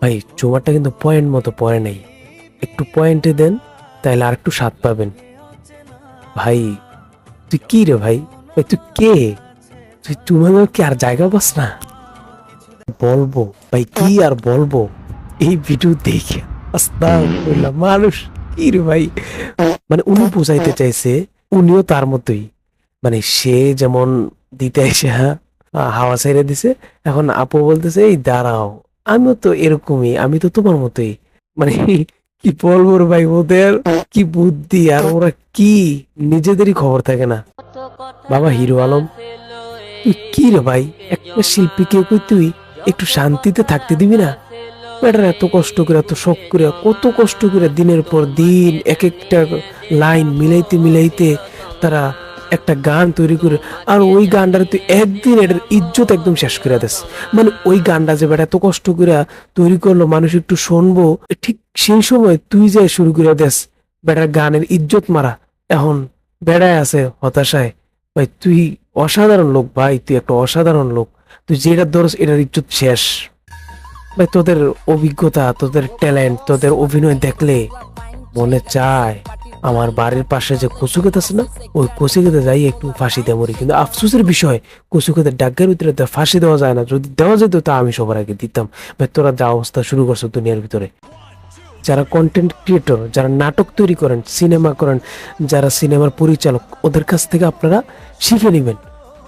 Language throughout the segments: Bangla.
ভাই চুমারটা কিন্তু পয়েন্ট মতো পড়ে নাই। একটু পয়েন্টে দেন, তাহলে আর একটু স্বাদ পাবেন। ভাই, তুই কি রে ভাই? ভাই, তুই কে? তুই চুমা কি আর জায়গা পাস না? বলব, ভাই, কি আর বলব? এই ভিডিও দেখে মানুষ, কি রে ভাই? মানে উনি বোঝাইতে চাইছে, উনিও তার মতোই। মানে সে যেমন দিতে এসে হ্যাঁ হাওয়া ছেড়ে দিছে, এখন আপু বলতেছে, এই দাঁড়াও আমিও তো এরকমই, আমি তো তোমার মতোই। মানে কি বলব ভাই, ওদের কি বুদ্ধি আর ওরা কি? নিজেদেরই খবর থাকে না। বাবা হিরো আলম, তুই কি রে ভাই? একটা শিল্পীকে তুই? একটু শান্তিতে থাকতে দিবি না? বেটার এত কষ্ট করে, এত শখ করে, কত কষ্ট করে দিনের পর দিন এক একটা লাইন মিলাইতে মিলাইতে তারা একটা গান তৈরি করে, আর ওই গানটার তুই একদিন এটার ইজ্জত একদম শেষ করে দিস। মানে ওই গানটা যে বেটা এত কষ্ট করে তৈরি করল, মানুষ একটু শুনব, ঠিক সেই সময় তুই যে শুরু করে দেস, বেটার গানের ইজ্জত মারা। এখন বেড়ায় আছে, হতাশায়। ভাই, তুই অসাধারণ লোক, ভাই, তুই একটা অসাধারণ লোক। তুই যেটা ধরস, এটার ইজ্জত শেষ। ভাই, তোদের অভিজ্ঞতা, তোদের ট্যালেন্ট, তোদের অভিনয় দেখলে মনে চায়। আমার বাড়ির পাশে যে কচু খেতে আছে না, ওই কচু খেতে যাই একটু ফাঁসি দিয়ে মরি কিন্তু আফসোসের বিষয় কচু খেতে ডাকের ভিতরে তো ফাঁসি দেওয়া যায় না। যদি দেওয়া যেত, তা আমি সবার আগে দিতাম। ভাই তোরা যা অবস্থা শুরু করছ দুনিয়ার ভিতরে। যারা কন্টেন্ট ক্রিয়েটর যারা নাটক তৈরি করেন সিনেমা করেন, যারা সিনেমার পরিচালক, ওদের কাছ থেকে আপনারা শিখে নেবেন,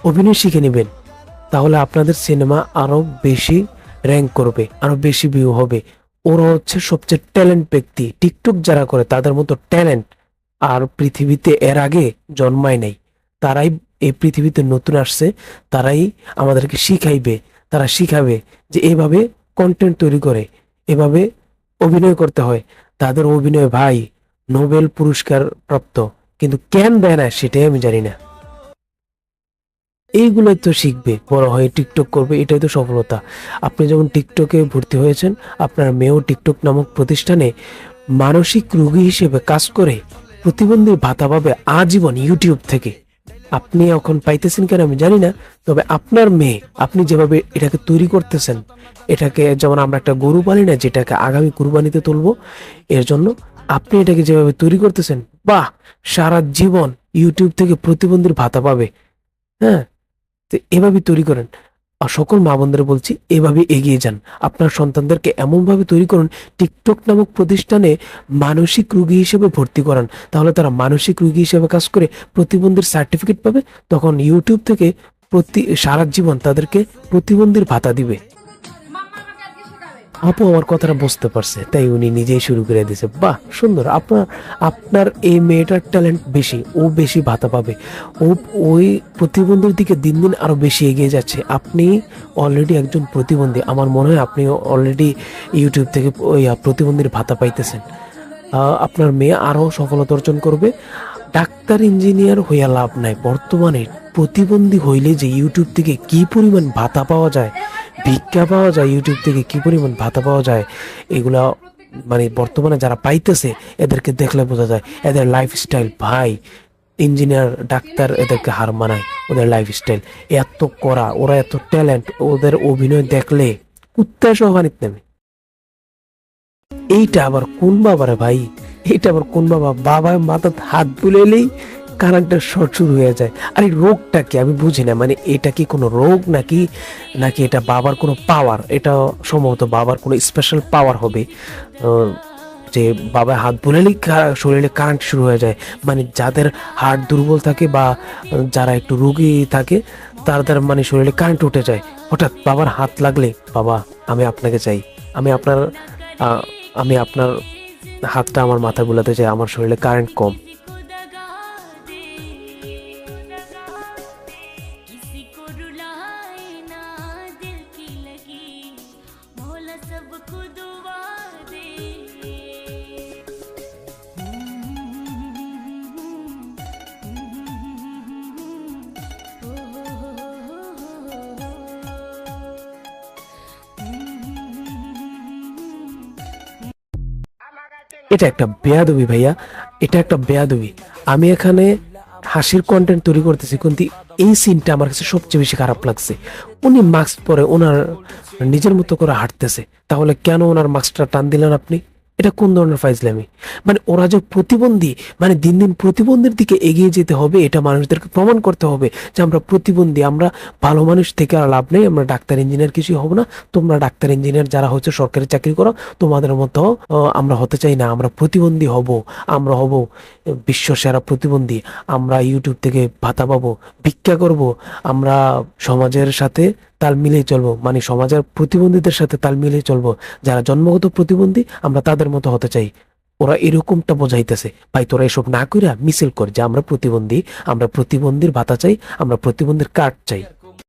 অভিনয় শিখে নেবেন। তাহলে আপনাদের সিনেমা আরও বেশি র্যাঙ্ক করবে আরও বেশি ভিউ হবে। ওরা হচ্ছে সবচেয়ে ট্যালেন্ট ব্যক্তি। টিকটক যারা করে, তাদের মতো ট্যালেন্ট আর পৃথিবীতে এর আগে জন্মায় নাই। তারাই এই পৃথিবীতে নতুন আসছে, তারাই আমাদেরকে শিখাইবে, তারা শিখাবে যে এভাবে কন্টেন্ট তৈরি করে, এভাবে অভিনয় করতে হয়। তাদের অভিনয় ভাই নোবেল পুরস্কার প্রাপ্ত, কিন্তু কেন দেয় না সেটাই আমি জানি না। এইগুলোই তো শিখবে, বড় হয়ে টিকটক করবে, এটাই তো সফলতা। আপনি যখন টিকটকে ভর্তি হয়েছেন, আপনার মেয়েও টিকটক নামক প্রতিষ্ঠানে মানসিক রোগী হিসেবে কাজ করে প্রতিবন্ধী ভাতা পাবে আজীবন ইউটিউব থেকে। আপনি এখন পাইতেছেন কেন আমি জানি না, তবে আপনার মেয়ে, আপনি যেভাবে এটাকে তৈরি করতেছেন, এটাকে যেমন আমরা একটা গরু পালি না, যেটাকে আগামী কুরবানিতে তুলবো, এর জন্য আপনি এটাকে যেভাবে তৈরি করতেছেন, বাহ, সারা জীবন ইউটিউব থেকে প্রতিবন্ধীর ভাতা পাবে। হ্যাঁ তো এভাবে তৈরি করেন। সকল মা বোনদের বলছি এভাবে এগিয়ে যান। আপনার সন্তানদেরকে এমনভাবে তৈরি করুন, টিকটক নামক প্রতিষ্ঠানে মানসিক রুগী হিসেবে ভর্তি করান। তাহলে তারা মানসিক রুগী হিসেবে কাজ করে প্রতিবন্ধীর সার্টিফিকেট পাবে, তখন ইউটিউব থেকে প্রতি, সারা জীবন তাদেরকে প্রতিবন্ধীর ভাতা দিবে। আপু আমার কথাটা বুঝতে পারছে, তাই উনি নিজেই শুরু করে দিয়েছে, বাহ, সুন্দর আপনার আপনার এই মেয়েটার ট্যালেন্ট বেশি, ও বেশি ভাতা পাবে, ও, ওই প্রতিবন্ধীর দিকে দিন দিন আরও বেশি এগিয়ে যাচ্ছে, আপনি অলরেডি একজন প্রতিবন্ধী, আমার মনে হয় আপনি অলরেডি ইউটিউব থেকে ওই প্রতিবন্ধীর ভাতা পাইতেছেন আপনার মেয়ে আরও সফলতা অর্জন করবে, ডাক্তার ইঞ্জিনিয়ার হইয়া লাভ নাই, বর্তমানে প্রতিবন্ধী হইলে যে ইউটিউব থেকে কি পরিমাণ ভাতা পাওয়া যায় ভিক্ষা পাওয়া যায় ইউটিউব থেকে কি পরিমাণ ভাতা পাওয়া যায়, এগুলা মানে বর্তমানে যারা পাইতেছে, এদেরকে দেখলে বোঝা যায়, এদের লাইফস্টাইল ভাই ইঞ্জিনিয়ার ডাক্তার এদেরকে হার মানায়, ওদের লাইফস্টাইল এত করা ওরা এত ট্যালেন্ট ওদের অভিনয় দেখলে কুত্তায় সহানিত নেবে। এইটা আবার কোন বাবারে ভাই? এইটা আবার কোন বাবা? বাবা মাথার হাত বুলেলেই কারেন্টের শর্ট শুরু হয়ে যায়। আর এই রোগটা কি? আমি বুঝি না। মানে এটা কি কোনো রোগ নাকি? নাকি এটা বাবার কোনো পাওয়ার এটা সম্ভবত বাবার কোনো স্পেশাল পাওয়ার হবে। যে বাবা হাত বুলেলেই শরীরে কারেন্ট শুরু হয়ে যায়। মানে যাদের হার্ট দুর্বল থাকে বা যারা একটু রোগী থাকে, তাদের মানে শরীরে কারেন্ট উঠে যায়। হঠাৎ বাবার হাত লাগলে, বাবা, আমি আপনাকে চাই। আমি আপনার আমি আপনার হাতটা আমার মাথায় বুলাতে চাই। আমার শরীরে কারেন্ট কম। এটা একটা বেয়াদবি ভাইয়া, এটা একটা বেয়াদবি। আমি এখানে হাসির কন্টেন্ট তৈরি করতেছি, কিন্তু এই সিনটা আমার কাছে সবচেয়ে বেশি খারাপ লাগছে। উনি মাস্ক পরে ওনার নিজের মতো করে হাঁটতেছে, তাহলে কেন ওনার মাস্কটা টান দিলেন আপনি? এটা কোন ধরনের ফাইজলামি? মানে ওরা যে প্রতিবন্ধী মানে দিন দিন প্রতিবন্ধীর দিকে এগিয়ে যেতে হবে, এটা মানুষদেরকে প্রমাণ করতে হবে যে আমরা প্রতিবন্ধী, আমরা ভালো মানুষ থেকে আর লাভ নেই, আমরা ডাক্তার, ইঞ্জিনিয়ার কিছুই হব না। তোমরা ডাক্তার, ইঞ্জিনিয়ার যারা হচ্ছে সরকারি চাকরি করো, তোমাদের মতো আমরা হতে চাই না, আমরা প্রতিবন্ধী হব, আমরা হব বিশ্ব সেরা প্রতিবন্ধী, আমরা ইউটিউব থেকে ভাতা পাবো, ভিক্ষা করব, আমরা সমাজের সাথে তাল মিলিয়ে চলবো মানে সমাজের প্রতিবন্ধীদের সাথে তাল মিলিয়ে চলবো, যারা জন্মগত প্রতিবন্ধী, আমরা তাদের মতো হতে চাই। ওরা এরকমটা বোঝাইতেছে। ভাই, তোরা এসব না কইরা মিছিল কর। যে আমরা প্রতিবন্ধী, আমরা প্রতিবন্ধীর ভাতা চাই, আমরা প্রতিবন্ধীর কার্ড চাই।